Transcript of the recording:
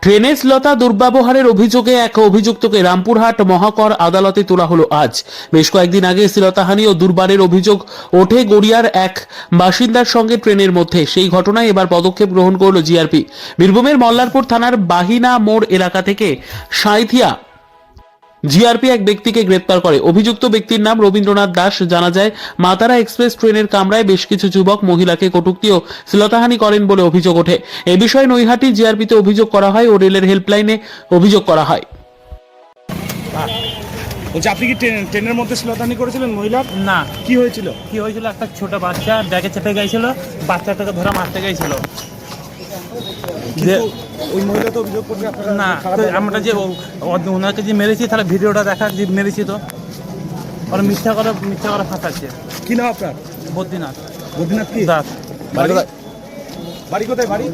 ট্রেনে লতা দুর্ব্যবহারের অভিযোগে এক অভিযুক্তকে রামপুরহাট মহাকর আদালতে তোলা হলো আজ। বেশ কয়েকদিন আগে শ্রীলতাহানি ও দুর্বারের অভিযোগ ওঠে গড়িয়ার এক বাসিন্দার সঙ্গে ট্রেনের মধ্যে। সেই ঘটনায় এবার পদক্ষেপ গ্রহণ করল জিআরপি। বীরভূমের মল্লারপুর থানার বাহিনা মোড় এলাকা থেকে সাঁইথিয়া জিআরপি এক ব্যক্তিকে গ্রেপ্তার করে। অভিযুক্ত ব্যক্তির নাম রবীন্দ্রনাথ দাস। জানা যায় মাতারা এক্সপ্রেস ট্রেনের কামরায় বেশ কিছু যুবক মহিলাকে কটূক্তি ও শ্লীলতাহানি করেন বলে অভিযোগ ওঠে। এ বিষয়ে নৈহাটি জিআরপিতে অভিযোগ করা হয় ও রেলের হেল্পলাইনে অভিযোগ করা হয়। বলছি আপনি কি ট্রেন- ট্রেনের মধ্যে শ্লীলতাহানি করেছিলেন মহিলার না। কি হয়েছিল? কি হয়েছিল? একটা ছোট বাচ্চা ব্যাগে চেপে গেছিল বাচ্চাটাকে ধরা মারতে গেছিল। ওই মহিলা তো অভিযোগ করছে না আমরা যে ওনাকে যে মেরেছি তাহলে ভিডিওটা দেখা যে মেরেছি তো ওরা মিথ্যা করে মিথ্যা করে ফাঁসাচ্ছে। কি নাম আপনার? বদ্রীনাথ। বদ্রীনাথ কি? দাস। বাড়ি বাড়ি কোথায়? বাড়ি?